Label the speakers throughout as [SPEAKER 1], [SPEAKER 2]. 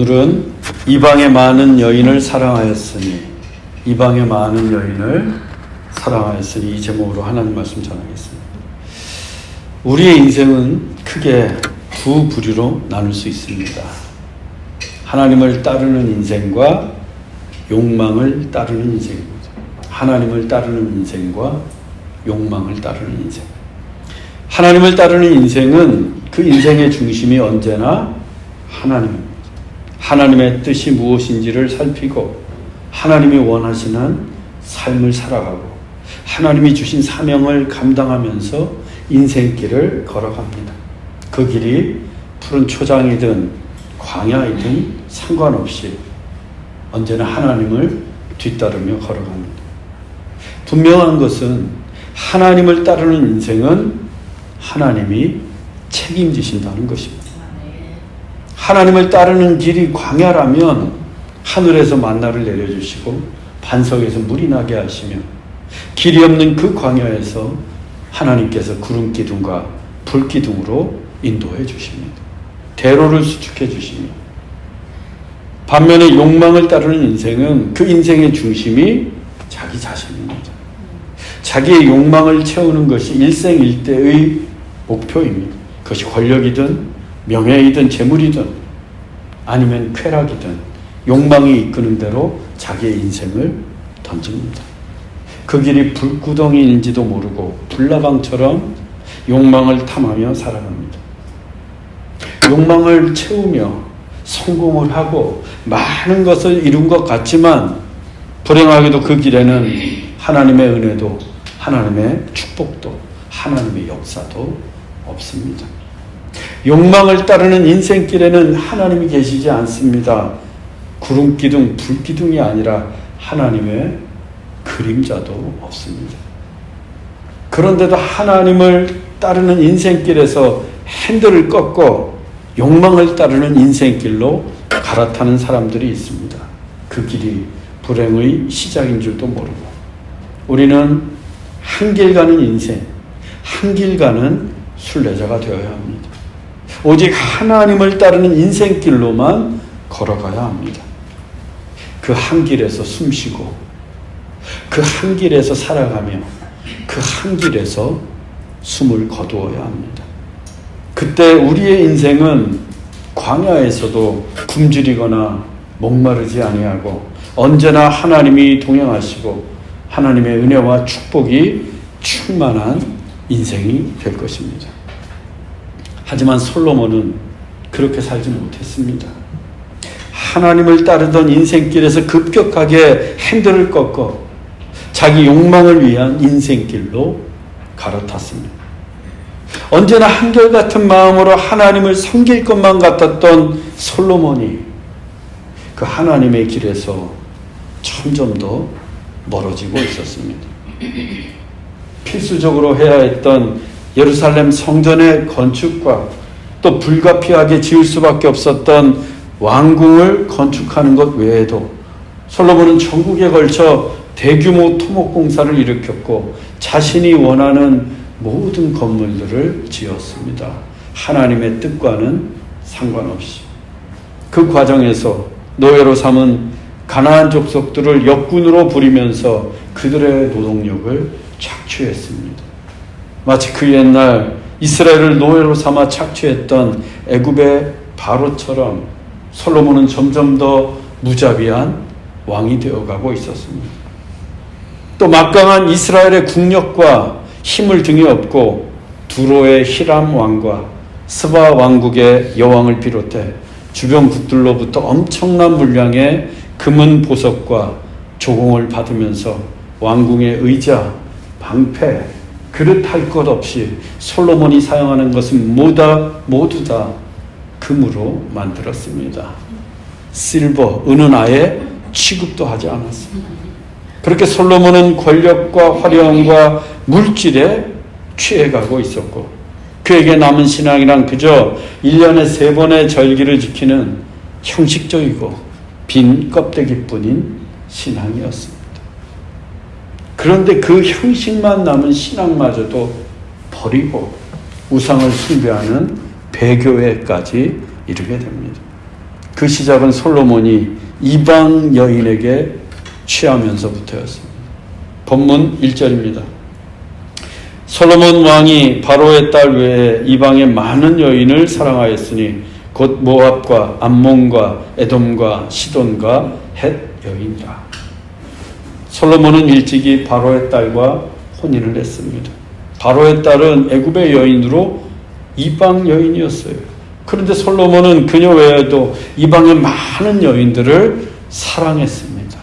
[SPEAKER 1] 오늘은 이방의 많은 여인을 사랑하였으니 이방의 많은 여인을 사랑하였으니 이 제목으로 하나님 말씀 전하겠습니다. 우리의 인생은 크게 두 부류로 나눌 수 있습니다. 하나님을 따르는 인생과 욕망을 따르는 인생입니다. 하나님을 따르는 인생과 욕망을 따르는 인생. 하나님을 따르는 인생은 그 인생의 중심이 언제나 하나님입니다. 하나님의 뜻이 무엇인지를 살피고 하나님이 원하시는 삶을 살아가고 하나님이 주신 사명을 감당하면서 인생길을 걸어갑니다. 그 길이 푸른 초장이든 광야이든 상관없이 언제나 하나님을 뒤따르며 걸어갑니다. 분명한 것은 하나님을 따르는 인생은 하나님이 책임지신다는 것입니다. 하나님을 따르는 길이 광야라면 하늘에서 만나를 내려주시고 반석에서 물이 나게 하시며 길이 없는 그 광야에서 하나님께서 구름 기둥과 불 기둥으로 인도해 주십니다. 대로를 수축해 주시며 반면에 욕망을 따르는 인생은 그 인생의 중심이 자기 자신입니다. 자기의 욕망을 채우는 것이 일생일대의 목표입니다. 그것이 권력이든 명예이든 재물이든 아니면 쾌락이든 욕망이 이끄는 대로 자기의 인생을 던집니다. 그 길이 불구덩이인지도 모르고 불나방처럼 욕망을 탐하며 살아갑니다. 욕망을 채우며 성공을 하고 많은 것을 이룬 것 같지만 불행하게도 그 길에는 하나님의 은혜도 하나님의 축복도 하나님의 역사도 없습니다. 욕망을 따르는 인생길에는 하나님이 계시지 않습니다. 구름 기둥, 불 기둥이 아니라 하나님의 그림자도 없습니다. 그런데도 하나님을 따르는 인생길에서 핸들을 꺾고 욕망을 따르는 인생길로 갈아타는 사람들이 있습니다. 그 길이 불행의 시작인 줄도 모르고 우리는 한 길 가는 인생, 한 길 가는 순례자가 되어야 합니다. 오직 하나님을 따르는 인생길로만 걸어가야 합니다. 그 한 길에서 숨 쉬고 그 한 길에서 살아가며 그 한 길에서 숨을 거두어야 합니다. 그때 우리의 인생은 광야에서도 굶주리거나 목마르지 아니하고 언제나 하나님이 동행하시고 하나님의 은혜와 축복이 충만한 인생이 될 것입니다. 하지만 솔로몬은 그렇게 살지 못했습니다. 하나님을 따르던 인생길에서 급격하게 핸들을 꺾어 자기 욕망을 위한 인생길로 갈아탔습니다. 언제나 한결같은 마음으로 하나님을 섬길 것만 같았던 솔로몬이 그 하나님의 길에서 점점 더 멀어지고 있었습니다. 필수적으로 해야 했던 예루살렘 성전의 건축과 또 불가피하게 지을 수밖에 없었던 왕궁을 건축하는 것 외에도 솔로몬은 전국에 걸쳐 대규모 토목 공사를 일으켰고 자신이 원하는 모든 건물들을 지었습니다. 하나님의 뜻과는 상관없이 그 과정에서 노예로 삼은 가나안 족속들을 역군으로 부리면서 그들의 노동력을 착취했습니다. 마치 그 옛날 이스라엘을 노예로 삼아 착취했던 애굽의 바로처럼 솔로몬은 점점 더 무자비한 왕이 되어가고 있었습니다. 또 막강한 이스라엘의 국력과 힘을 등에 업고 두로의 히람 왕과 스바 왕국의 여왕을 비롯해 주변 국들로부터 엄청난 물량의 금은 보석과 조공을 받으면서 왕궁의 의자, 방패, 그릇 할 것 없이 솔로몬이 사용하는 것은 모다 모두 다 금으로 만들었습니다. 실버, 은은 아예 취급도 하지 않았습니다. 그렇게 솔로몬은 권력과 화려함과 물질에 취해가고 있었고 그에게 남은 신앙이란 그저 1년에 세 번의 절기를 지키는 형식적이고 빈 껍데기뿐인 신앙이었습니다. 그런데 그 형식만 남은 신앙마저도 버리고 우상을 숭배하는 배교회까지 이르게 됩니다. 그 시작은 솔로몬이 이방 여인에게 취하면서부터였습니다. 본문 1절입니다. 솔로몬 왕이 바로의 딸 외에 이방의 많은 여인을 사랑하였으니 곧 모압과 암몬과 에돔과 시돈과 헷 여인이라. 솔로몬은 일찍이 바로의 딸과 혼인을 했습니다. 바로의 딸은 애굽의 여인으로 이방 여인이었어요. 그런데 솔로몬은 그녀 외에도 이방의 많은 여인들을 사랑했습니다.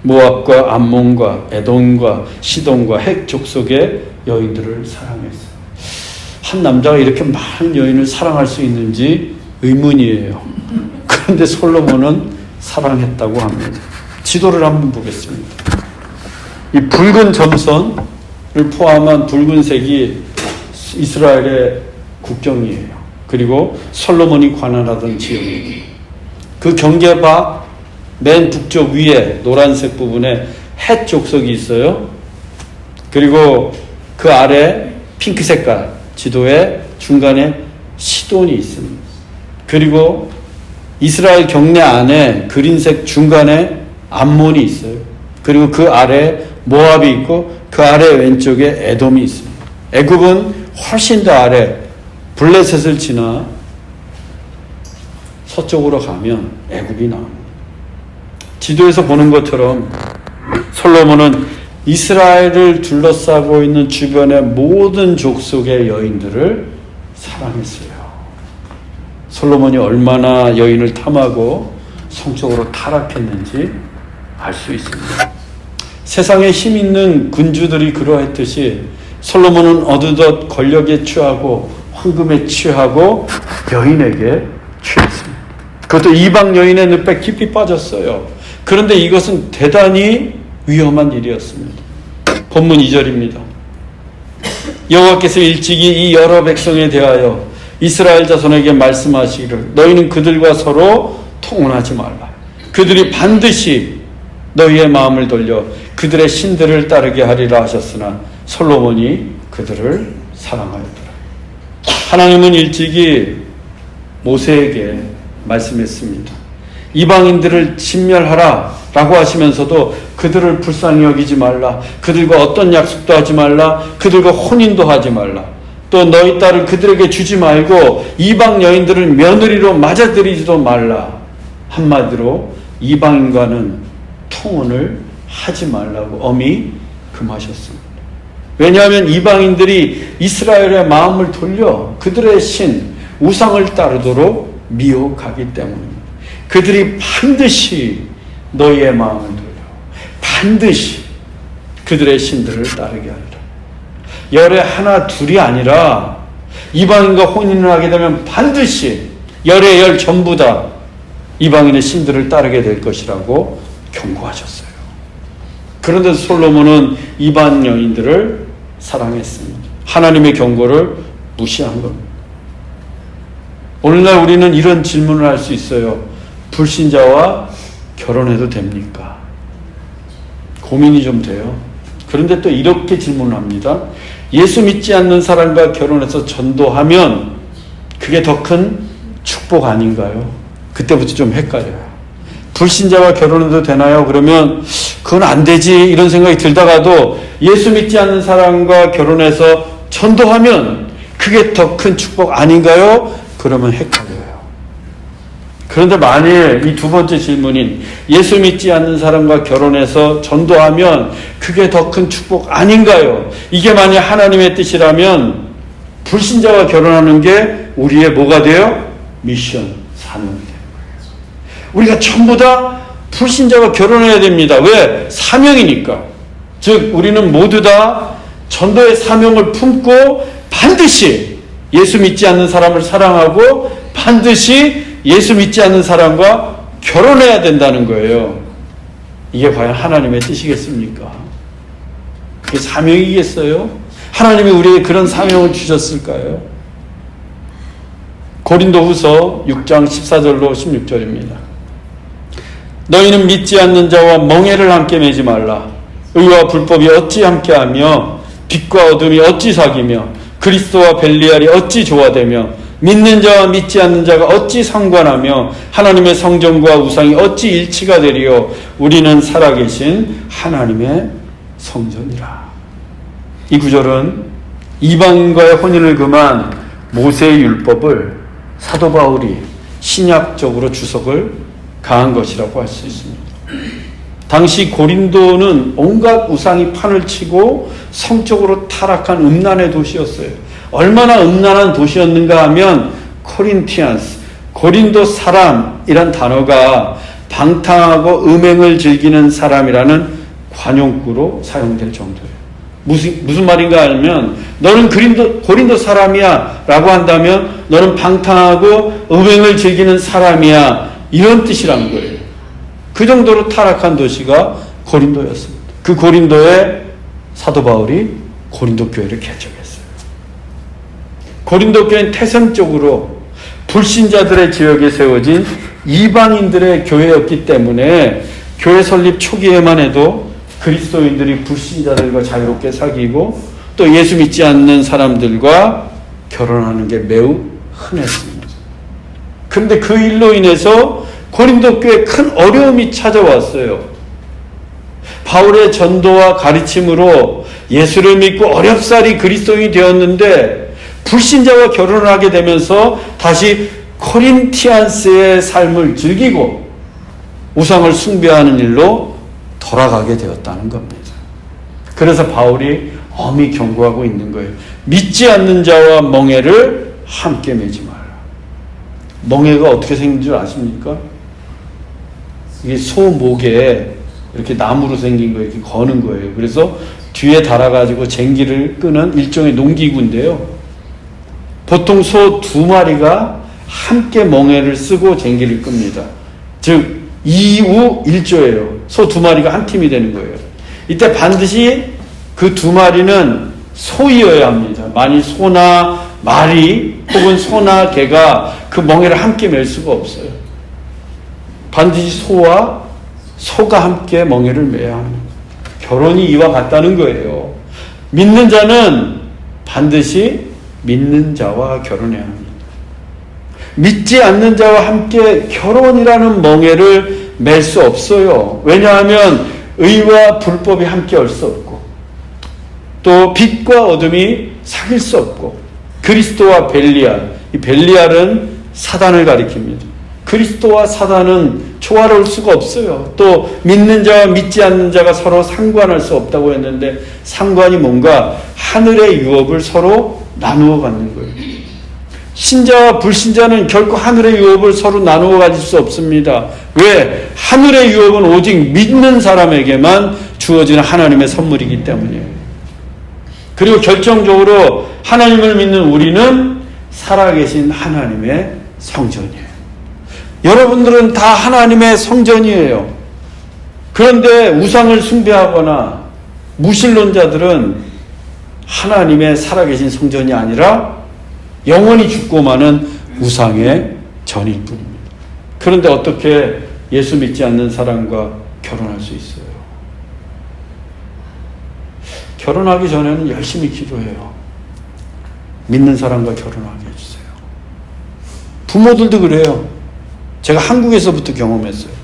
[SPEAKER 1] 모압과 암몬과 에돔과 시돈과 핵 족속의 여인들을 사랑했어요. 한 남자가 이렇게 많은 여인을 사랑할 수 있는지 의문이에요. 그런데 솔로몬은 사랑했다고 합니다. 지도를 한번 보겠습니다. 이 붉은 점선을 포함한 붉은색이 이스라엘의 국경이에요. 그리고 솔로몬이 관할하던 지역이에요. 그 경계바 맨 북쪽 위에 노란색 부분에 헷 족속이 있어요. 그리고 그 아래 핑크 색깔 지도에 중간에 시돈이 있습니다. 그리고 이스라엘 경내 안에 그린색 중간에 암몬이 있어요. 그리고 그 아래 모압이 있고 그 아래 왼쪽에 에돔이 있습니다. 애굽은 훨씬 더 아래 블레셋을 지나 서쪽으로 가면 애굽이 나옵니다. 지도에서 보는 것처럼 솔로몬은 이스라엘을 둘러싸고 있는 주변의 모든 족속의 여인들을 사랑했어요. 솔로몬이 얼마나 여인을 탐하고 성적으로 타락했는지 알 수 있습니다. 세상에 힘 있는 군주들이 그러했듯이 솔로몬은 어느덧 권력에 취하고 황금에 취하고 여인에게 취했습니다. 그것도 이방 여인의 늪에 깊이 빠졌어요. 그런데 이것은 대단히 위험한 일이었습니다. 본문 2절입니다. 여호와께서 일찍이 이 여러 백성에 대하여 이스라엘 자손에게 말씀하시기를 너희는 그들과 서로 통혼하지 말라. 그들이 반드시 너희의 마음을 돌려 그들의 신들을 따르게 하리라 하셨으나 솔로몬이 그들을 사랑하였더라. 하나님은 일찍이 모세에게 말씀했습니다. 이방인들을 진멸하라 라고 하시면서도 그들을 불쌍히 여기지 말라. 그들과 어떤 약속도 하지 말라. 그들과 혼인도 하지 말라. 또 너희 딸을 그들에게 주지 말고 이방 여인들을 며느리로 맞아들이지도 말라. 한마디로 이방인과는 통혼을 하지 말라고 엄히 금하셨습니다. 왜냐하면 이방인들이 이스라엘의 마음을 돌려 그들의 신, 우상을 따르도록 미혹하기 때문입니다. 그들이 반드시 너희의 마음을 돌려 반드시 그들의 신들을 따르게 하리라. 열에 하나 둘이 아니라 이방인과 혼인을 하게 되면 반드시 열의 열 전부 다 이방인의 신들을 따르게 될 것이라고 경고하셨어요. 그런데 솔로몬은 이방 여인들을 사랑했습니다. 하나님의 경고를 무시한 겁니다. 오늘날 우리는 이런 질문을 할 수 있어요. 불신자와 결혼해도 됩니까? 고민이 좀 돼요. 그런데 또 이렇게 질문합니다. 예수 믿지 않는 사람과 결혼해서 전도하면 그게 더 큰 축복 아닌가요? 그때부터 좀 헷갈려요. 불신자와 결혼해도 되나요? 그러면 그건 안 되지 이런 생각이 들다가도 예수 믿지 않는 사람과 결혼해서 전도하면 그게 더 큰 축복 아닌가요? 그러면 헷갈려요. 그런데 만일 이 두 번째 질문인 예수 믿지 않는 사람과 결혼해서 전도하면 그게 더 큰 축복 아닌가요? 이게 만약 하나님의 뜻이라면 불신자와 결혼하는 게 우리의 뭐가 돼요? 미션, 사명이. 우리가 전부 다 불신자와 결혼해야 됩니다. 왜? 사명이니까. 즉, 우리는 모두 다 전도의 사명을 품고 반드시 예수 믿지 않는 사람을 사랑하고 반드시 예수 믿지 않는 사람과 결혼해야 된다는 거예요. 이게 과연 하나님의 뜻이겠습니까? 그게 사명이겠어요? 하나님이 우리에게 그런 사명을 주셨을까요? 고린도 후서 6장 14절로 16절입니다. 너희는 믿지 않는 자와 멍해를 함께 매지 말라. 의와 불법이 어찌 함께하며 빛과 어둠이 어찌 사귀며 그리스도와 벨리알이 어찌 조화되며 믿는 자와 믿지 않는 자가 어찌 상관하며 하나님의 성전과 우상이 어찌 일치가 되리요 우리는 살아계신 하나님의 성전이라. 이 구절은 이방인과의 혼인을 금한 모세의 율법을 사도 바울이 신약적으로 주석을 가한 것이라고 할 수 있습니다. 당시 고린도는 온갖 우상이 판을 치고 성적으로 타락한 음란의 도시였어요. 얼마나 음란한 도시였는가 하면 코린티안스, 고린도 사람이란 단어가 방탕하고 음행을 즐기는 사람이라는 관용구로 사용될 정도예요. 무슨, 무슨 말인가 하면 너는 그린도, 고린도 사람이야 라고 한다면 너는 방탕하고 음행을 즐기는 사람이야 이런 뜻이라는 거예요. 그 정도로 타락한 도시가 고린도였습니다. 그 고린도에 사도 바울이 고린도 교회를 개척했어요. 고린도 교회는 태생적으로 불신자들의 지역에 세워진 이방인들의 교회였기 때문에 교회 설립 초기에만 해도 그리스도인들이 불신자들과 자유롭게 사귀고 또 예수 믿지 않는 사람들과 결혼하는 게 매우 흔했습니다. 그런데 그 일로 인해서 고린도 교회에 큰 어려움이 찾아왔어요. 바울의 전도와 가르침으로 예수를 믿고 어렵사리 그리스도인이 되었는데 불신자와 결혼을 하게 되면서 다시 코린티안스의 삶을 즐기고 우상을 숭배하는 일로 돌아가게 되었다는 겁니다. 그래서 바울이 엄히 경고하고 있는 거예요. 믿지 않는 자와 멍해를 함께 마라. 멍해가 어떻게 생긴 줄 아십니까? 이게 소 목에 이렇게 나무로 생긴 거 이렇게 거는 거예요. 그래서 뒤에 달아가지고 쟁기를 끄는 일종의 농기구인데요. 보통 소 두 마리가 함께 멍해를 쓰고 쟁기를 끕니다. 즉, 2우 1조예요. 소 두 마리가 한 팀이 되는 거예요. 이때 반드시 그 두 마리는 소이어야 합니다. 만일 소나 말이 혹은 소나 개가 그 멍해를 함께 맬 수가 없어요. 반드시 소와 소가 함께 멍해를 매야 합니다. 결혼이 이와 같다는 거예요. 믿는 자는 반드시 믿는 자와 결혼해야 합니다. 믿지 않는 자와 함께 결혼이라는 멍해를 맬 수 없어요. 왜냐하면 의와 불법이 함께 할수 없고 또 빛과 어둠이 사귈 수 없고 그리스도와 벨리알 이 벨리알은 사단을 가리킵니다. 그리스도와 사단은 조화로울 수가 없어요. 또 믿는 자와 믿지 않는 자가 서로 상관할 수 없다고 했는데 상관이 뭔가 하늘의 유업을 서로 나누어 갖는 거예요. 신자와 불신자는 결코 하늘의 유업을 서로 나누어 가질 수 없습니다. 왜? 하늘의 유업은 오직 믿는 사람에게만 주어지는 하나님의 선물이기 때문이에요. 그리고 결정적으로 하나님을 믿는 우리는 살아계신 하나님의 성전이에요. 여러분들은 다 하나님의 성전이에요. 그런데 우상을 숭배하거나 무신론자들은 하나님의 살아계신 성전이 아니라 영원히 죽고 마는 우상의 전일 뿐입니다. 그런데 어떻게 예수 믿지 않는 사람과 결혼할 수 있어요? 결혼하기 전에는 열심히 기도해요. 믿는 사람과 결혼하게 해주세요. 부모들도 그래요. 제가 한국에서부터 경험했어요.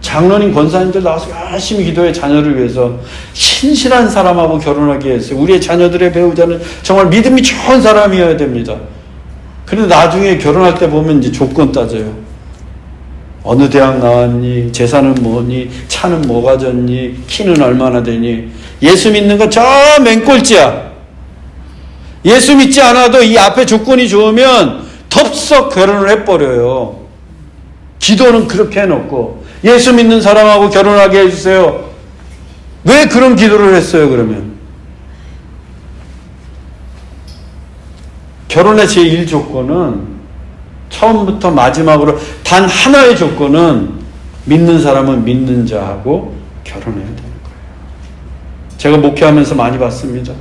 [SPEAKER 1] 장로님, 권사님들 나와서 열심히 기도해 자녀를 위해서 신실한 사람하고 결혼하게 했어요. 우리의 자녀들의 배우자는 정말 믿음이 좋은 사람이어야 됩니다. 그런데 나중에 결혼할 때 보면 이제 조건 따져요. 어느 대학 나왔니? 재산은 뭐니? 차는 뭐 가졌니? 키는 얼마나 되니? 예수 믿는 건저 맨꼴찌야. 예수 믿지 않아도 이 앞에 조건이 좋으면 덥석 결혼을 해버려요. 기도는 그렇게 해놓고 예수 믿는 사람하고 결혼하게 해주세요. 왜 그런 기도를 했어요, 그러면? 결혼의 제1 조건은 처음부터 마지막으로 단 하나의 조건은 믿는 사람은 믿는 자하고 결혼해야 되는 거예요. 제가 목회하면서 많이 봤습니다.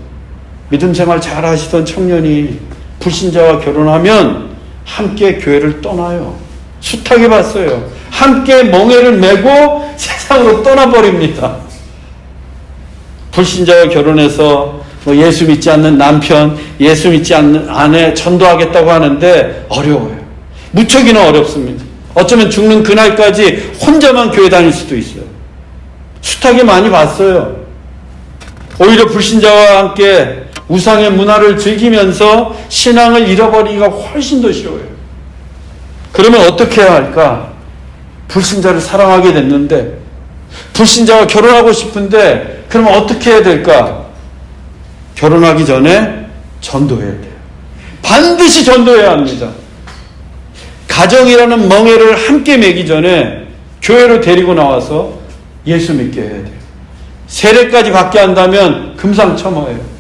[SPEAKER 1] 믿음 생활 잘 하시던 청년이 불신자와 결혼하면 함께 교회를 떠나요. 숱하게 봤어요. 함께 멍해를 메고 세상으로 떠나버립니다. 불신자와 결혼해서 뭐 예수 믿지 않는 남편, 예수 믿지 않는 아내 전도하겠다고 하는데 어려워요. 무척이나 어렵습니다. 어쩌면 죽는 그날까지 혼자만 교회 다닐 수도 있어요. 숱하게 많이 봤어요. 오히려 불신자와 함께 우상의 문화를 즐기면서 신앙을 잃어버리기가 훨씬 더 쉬워요. 그러면 어떻게 해야 할까? 불신자를 사랑하게 됐는데, 불신자와 결혼하고 싶은데, 그러면 어떻게 해야 될까? 결혼하기 전에 전도해야 돼요. 반드시 전도해야 합니다. 가정이라는 멍해를 함께 매기 전에 교회로 데리고 나와서 예수 믿게 해야 돼요. 세례까지 받게 한다면 금상첨화예요.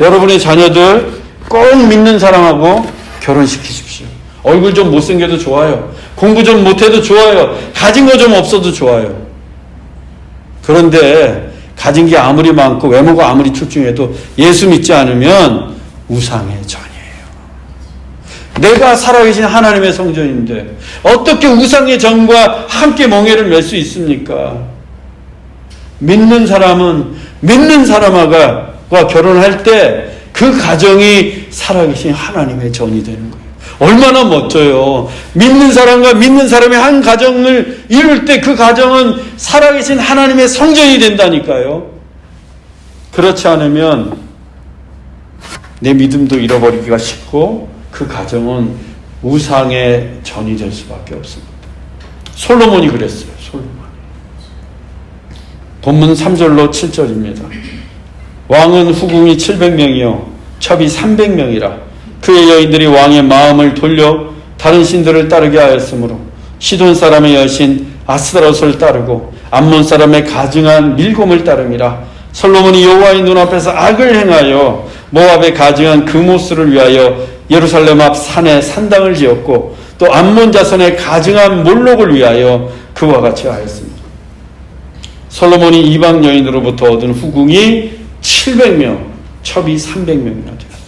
[SPEAKER 1] 여러분의 자녀들 꼭 믿는 사람하고 결혼시키십시오. 얼굴 좀 못생겨도 좋아요. 공부 좀 못해도 좋아요. 가진 거 좀 없어도 좋아요. 그런데 가진 게 아무리 많고 외모가 아무리 출중해도 예수 믿지 않으면 우상의 전이에요. 내가 살아계신 하나님의 성전인데 어떻게 우상의 전과 함께 멍해를 맬 수 있습니까? 믿는 사람은 믿는 사람 과 결혼할 때 그 가정이 살아계신 하나님의 전이 되는 거예요. 얼마나 멋져요. 믿는 사람과 믿는 사람의 한 가정을 이룰 때 그 가정은 살아계신 하나님의 성전이 된다니까요. 그렇지 않으면 내 믿음도 잃어버리기가 쉽고 그 가정은 우상의 전이 될 수밖에 없습니다. 솔로몬이 그랬어요. 솔로몬. 본문 3절로 7절입니다. 왕은 후궁이 700명이요 첩이 300명이라 그의 여인들이 왕의 마음을 돌려 다른 신들을 따르게 하였으므로 시돈 사람의 여신 아스다롯을 따르고 암몬 사람의 가증한 밀곰을 따름이라 솔로몬이 여호와의 눈앞에서 악을 행하여 모압에 가증한 그모스를 위하여 예루살렘 앞 산에 산당을 지었고 또 암몬 자손의 가증한 몰록을 위하여 그와 같이 하였습니다. 솔로몬이 이방 여인으로부터 얻은 후궁이 700명, 첩이 300명이나 되었어요.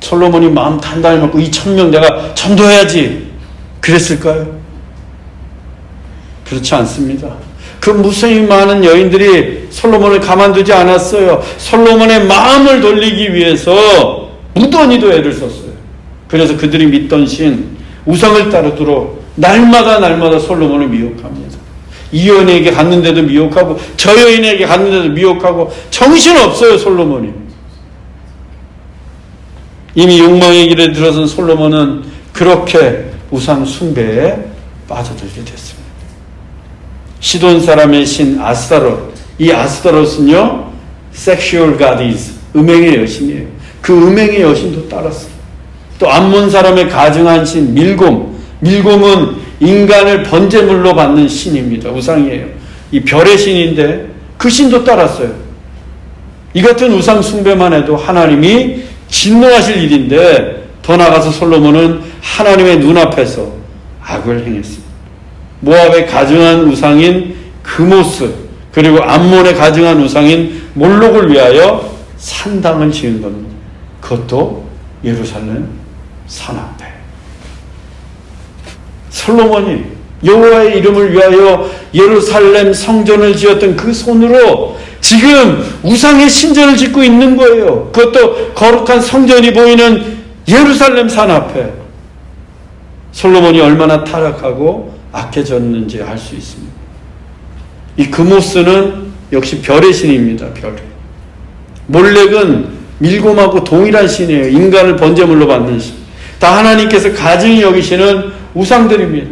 [SPEAKER 1] 솔로몬이 마음 단단히 먹고 이 천명 내가 전도해야지 그랬을까요? 그렇지 않습니다. 그 무수히 많은 여인들이 솔로몬을 가만두지 않았어요. 솔로몬의 마음을 돌리기 위해서 무던히도 애를 썼어요. 그래서 그들이 믿던 신 우상을 따르도록 날마다 날마다 솔로몬을 미혹합니다. 이 여인에게 갔는데도 미혹하고 저 여인에게 갔는데도 미혹하고 정신 없어요 솔로몬이. 이미 욕망의 길에 들어선 솔로몬은 그렇게 우상 숭배에 빠져들게 됐습니다. 시돈 사람의 신 아스타롯, 이 아스타롯은요, 섹슈얼 가디즈, 음행의 여신이에요. 그 음행의 여신도 따랐어요. 또 암몬 사람의 가증한 신 밀곰, 밀곰은 인간을 번제물로 받는 신입니다. 우상이에요. 이 별의 신인데 그 신도 따랐어요. 이 같은 우상 숭배만 해도 하나님이 진노하실 일인데 더 나가서 솔로몬은 하나님의 눈앞에서 악을 행했습니다. 모압의 가증한 우상인 그모스 그리고 암몬의 가증한 우상인 몰록을 위하여 산당을 지은 겁니다. 그것도 예루살렘 산 앞에. 솔로몬이 여호와의 이름을 위하여 예루살렘 성전을 지었던 그 손으로 지금 우상의 신전을 짓고 있는 거예요. 그것도 거룩한 성전이 보이는 예루살렘 산 앞에 솔로몬이 얼마나 타락하고 악해졌는지 알 수 있습니다. 이 그모스는 역시 별의 신입니다. 별. 몰렉은 밀곰하고 동일한 신이에요. 인간을 번제물로 받는 신. 다 하나님께서 가증히 여기시는 우상들입니다.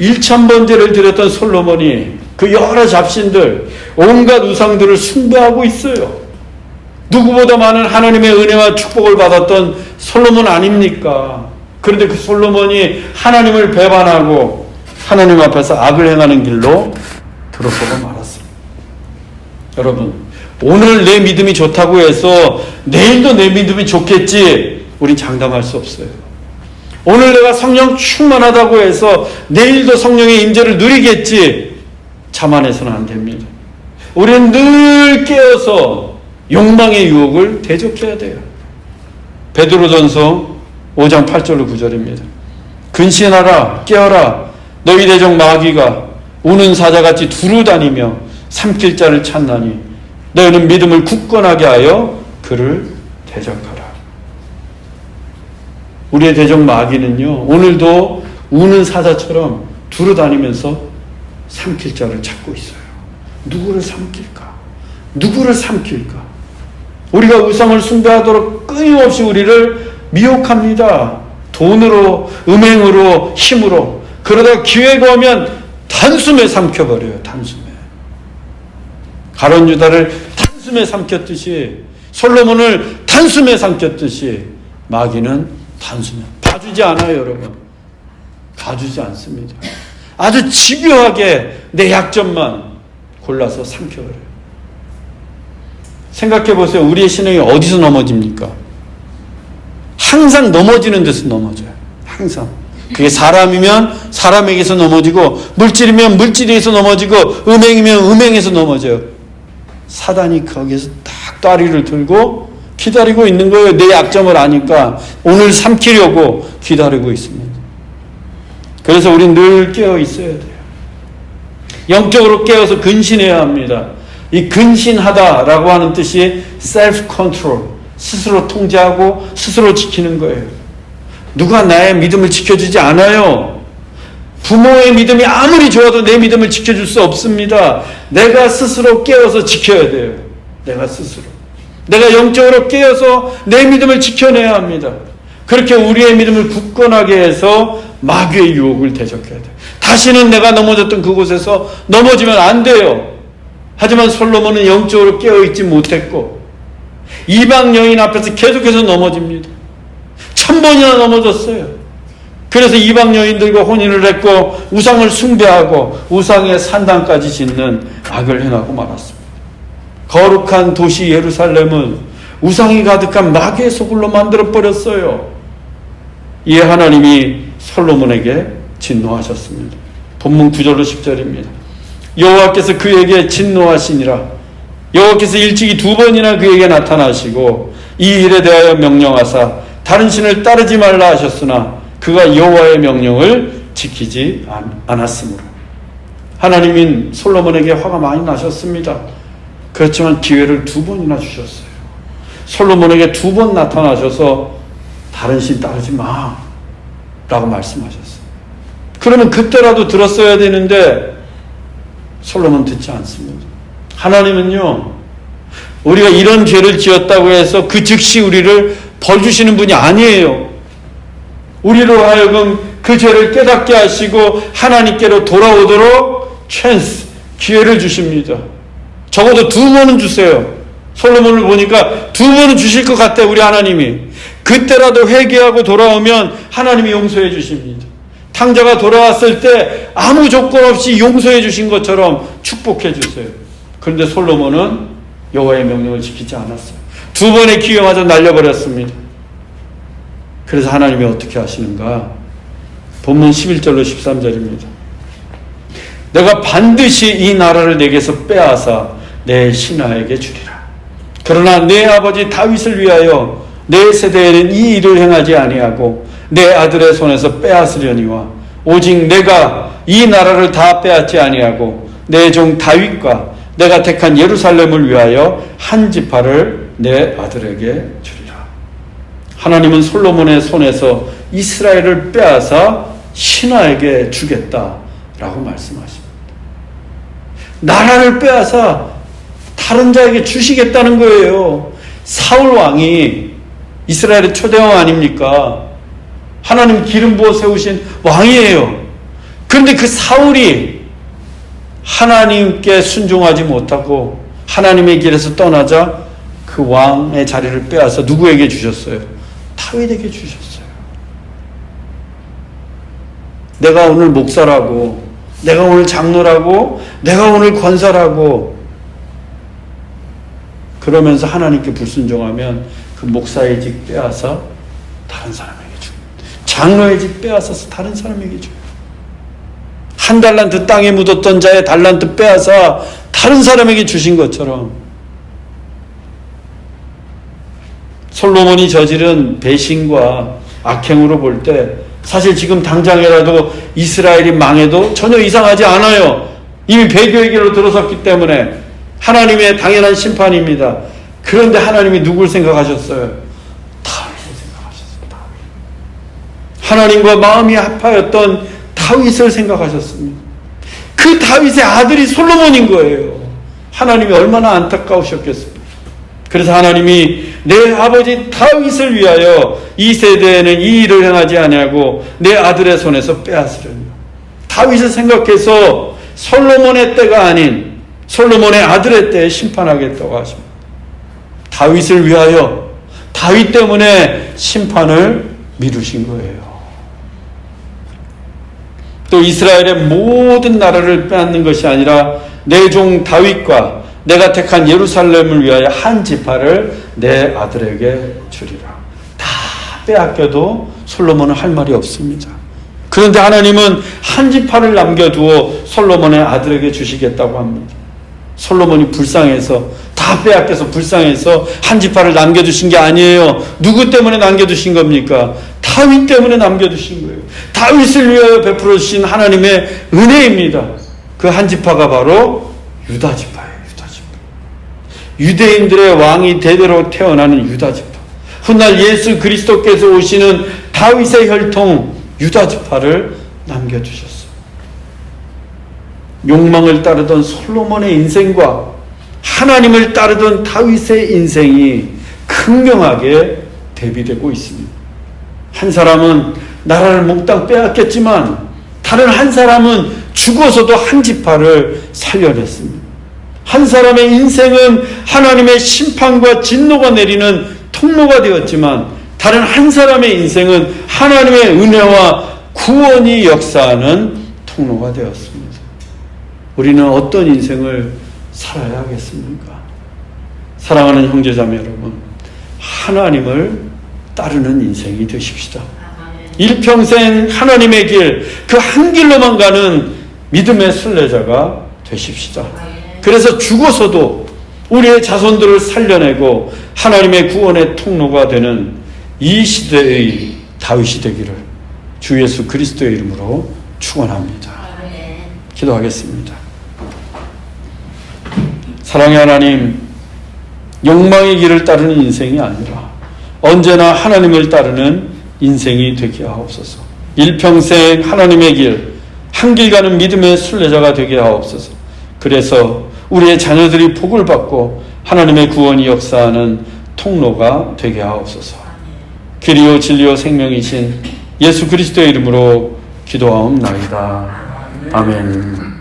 [SPEAKER 1] 1천 번제를 드렸던 솔로몬이 그 여러 잡신들, 온갖 우상들을 숭배하고 있어요. 누구보다 많은 하나님의 은혜와 축복을 받았던 솔로몬 아닙니까? 그런데 그 솔로몬이 하나님을 배반하고 하나님 앞에서 악을 행하는 길로 들어서고 말았습니다. 여러분, 오늘 내 믿음이 좋다고 해서 내일도 내 믿음이 좋겠지, 우린 장담할 수 없어요. 오늘 내가 성령 충만하다고 해서 내일도 성령의 임재를 누리겠지, 자만해서는 안 됩니다. 우리는 늘 깨어서 욕망의 유혹을 대적해야 돼요. 베드로전서 5장 8절로 9절입니다. 근신하라 깨어라 너희 대적 마귀가 우는 사자같이 두루 다니며 삼킬 자를 찾나니 너희는 믿음을 굳건하게 하여 그를 대적하라. 우리의 대적 마귀는요 오늘도 우는 사자처럼 두루 다니면서 삼킬 자를 찾고 있어요. 누구를 삼킬까? 누구를 삼킬까? 우리가 우상을 숭배하도록 끊임없이 우리를 미혹합니다. 돈으로, 음행으로, 힘으로. 그러다 기회가 오면 단숨에 삼켜버려요. 단숨에. 가론 유다를 단숨에 삼켰듯이 솔로몬을 단숨에 삼켰듯이 마귀는 단숨에 봐주지 않아요, 여러분. 봐주지 않습니다. 아주 집요하게 내 약점만 골라서 삼켜버려요. 생각해 보세요. 우리의 신앙이 어디서 넘어집니까? 항상 넘어지는 데서 넘어져요. 항상. 그게 사람이면 사람에게서 넘어지고, 물질이면 물질에서 넘어지고, 음행이면 음행에서 넘어져요. 사단이 거기에서 딱 다리를 들고 기다리고 있는 거예요. 내 약점을 아니까 오늘 삼키려고 기다리고 있습니다. 그래서 우린 늘 깨어 있어야 돼요. 영적으로 깨어서 근신해야 합니다. 이 근신하다라고 하는 뜻이 self control, 스스로 통제하고 스스로 지키는 거예요. 누가 나의 믿음을 지켜주지 않아요. 부모의 믿음이 아무리 좋아도 내 믿음을 지켜줄 수 없습니다. 내가 스스로 깨어서 지켜야 돼요. 내가 스스로. 내가 영적으로 깨어서 내 믿음을 지켜내야 합니다. 그렇게 우리의 믿음을 굳건하게 해서 마귀의 유혹을 대적해야 돼요. 다시는 내가 넘어졌던 그곳에서 넘어지면 안 돼요. 하지만 솔로몬은 영적으로 깨어있지 못했고 이방 여인 앞에서 계속해서 넘어집니다. 천 번이나 넘어졌어요. 그래서 이방 여인들과 혼인을 했고 우상을 숭배하고 우상의 산당까지 짓는 악을 행하고 말았습니다. 거룩한 도시 예루살렘은 우상이 가득한 마귀의 소굴로 만들어 버렸어요. 이에 하나님이 솔로몬에게 진노하셨습니다. 본문 9절로 10절입니다. 여호와께서 그에게 진노하시니라. 여호와께서 일찍이 두 번이나 그에게 나타나시고 이 일에 대하여 명령하사 다른 신을 따르지 말라 하셨으나 그가 여호와의 명령을 지키지 않았으므로 하나님인 솔로몬에게 화가 많이 나셨습니다. 그렇지만 기회를 두 번이나 주셨어요. 솔로몬에게 두 번 나타나셔서 다른 신 따르지 마 라고 말씀하셨어요. 그러면 그때라도 들었어야 되는데 솔로몬 듣지 않습니다. 하나님은요, 우리가 이런 죄를 지었다고 해서 그 즉시 우리를 벌 주시는 분이 아니에요. 우리로 하여금 그 죄를 깨닫게 하시고 하나님께로 돌아오도록 찬스, 기회를 주십니다. 적어도 두 번은 주세요. 솔로몬을 보니까 두 번은 주실 것 같아, 우리 하나님이. 그때라도 회개하고 돌아오면 하나님이 용서해 주십니다. 탕자가 돌아왔을 때 아무 조건 없이 용서해 주신 것처럼 축복해 주세요. 그런데 솔로몬은 여호와의 명령을 지키지 않았어요. 두 번의 기회마저 날려버렸습니다. 그래서 하나님이 어떻게 하시는가? 본문 11절로 13절입니다. 내가 반드시 이 나라를 내게서 빼앗아 내 신하에게 주리라. 그러나 내 아버지 다윗을 위하여 내 세대에는 이 일을 행하지 아니하고 내 아들의 손에서 빼앗으려니와 오직 내가 이 나라를 다 빼앗지 아니하고 내 종 다윗과 내가 택한 예루살렘을 위하여 한 지파를 내 아들에게 주리라. 하나님은 솔로몬의 손에서 이스라엘을 빼앗아 신하에게 주겠다라고 말씀하십니다. 나라를 빼앗아 다른 자에게 주시겠다는 거예요. 사울 왕이 이스라엘의 초대왕 아닙니까? 하나님 기름 부어 세우신 왕이에요. 그런데 그 사울이 하나님께 순종하지 못하고 하나님의 길에서 떠나자 그 왕의 자리를 빼앗아 누구에게 주셨어요? 다윗에게 주셨어요. 내가 오늘 목사라고, 내가 오늘 장로라고, 내가 오늘 권사라고, 그러면서 하나님께 불순종하면 그 목사의 직 빼앗아 다른 사람에게 줍니다. 장로의 직 빼앗아서 다른 사람에게 줍니다. 한 달란트 땅에 묻었던 자의 달란트 빼앗아 다른 사람에게 주신 것처럼 솔로몬이 저지른 배신과 악행으로 볼 때 사실 지금 당장이라도 이스라엘이 망해도 전혀 이상하지 않아요. 이미 배교의 길로 들어섰기 때문에 하나님의 당연한 심판입니다. 그런데 하나님이 누굴 생각하셨어요? 다윗을 생각하셨습니다. 하나님과 마음이 합하였던 다윗을 생각하셨습니다. 그 다윗의 아들이 솔로몬인 거예요. 하나님이 얼마나 안타까우셨겠습니까? 그래서 하나님이 내 아버지 다윗을 위하여 이 세대에는 이 일을 행하지 아니하고 내 아들의 손에서 빼앗으려니 다윗을 생각해서 솔로몬의 때가 아닌 솔로몬의 아들의 때에 심판하겠다고 하십니다. 다윗을 위하여 다윗 때문에 심판을 미루신 거예요. 또 이스라엘의 모든 나라를 빼앗는 것이 아니라 내 종 다윗과 내가 택한 예루살렘을 위하여 한 지파를 내 아들에게 주리라. 다 빼앗겨도 솔로몬은 할 말이 없습니다. 그런데 하나님은 한 지파를 남겨두어 솔로몬의 아들에게 주시겠다고 합니다. 솔로몬이 불쌍해서 다 빼앗겨서 불쌍해서 한 지파를 남겨두신 게 아니에요. 누구 때문에 남겨두신 겁니까? 다윗 때문에 남겨두신 거예요. 다윗을 위하여 베풀어 주신 하나님의 은혜입니다. 그 한 지파가 바로 유다 지파예요. 유다 지파. 유대인들의 왕이 대대로 태어나는 유다 지파. 훗날 예수 그리스도께서 오시는 다윗의 혈통 유다 지파를 남겨주셨어요. 욕망을 따르던 솔로몬의 인생과 하나님을 따르던 다윗의 인생이 극명하게 대비되고 있습니다. 한 사람은 나라를 몽땅 빼앗겼지만 다른 한 사람은 죽어서도 한 지파를 살려냈습니다. 한 사람의 인생은 하나님의 심판과 진노가 내리는 통로가 되었지만 다른 한 사람의 인생은 하나님의 은혜와 구원이 역사하는 통로가 되었습니다. 우리는 어떤 인생을 살아야 하겠습니까? 사랑하는 형제자매 여러분, 하나님을 따르는 인생이 되십시다. 일평생 하나님의 길, 그 한 길로만 가는 믿음의 순례자가 되십시다. 그래서 죽어서도 우리의 자손들을 살려내고 하나님의 구원의 통로가 되는 이 시대의 다윗이 되기를 주 예수 그리스도의 이름으로 축원합니다. 기도하겠습니다. 사랑의 하나님, 욕망의 길을 따르는 인생이 아니라 언제나 하나님을 따르는 인생이 되게 하옵소서. 일평생 하나님의 길, 한 길 가는 믿음의 순례자가 되게 하옵소서. 그래서 우리의 자녀들이 복을 받고 하나님의 구원이 역사하는 통로가 되게 하옵소서. 길이요 진리요 생명이신 예수 그리스도의 이름으로 기도하옵나이다. 아멘.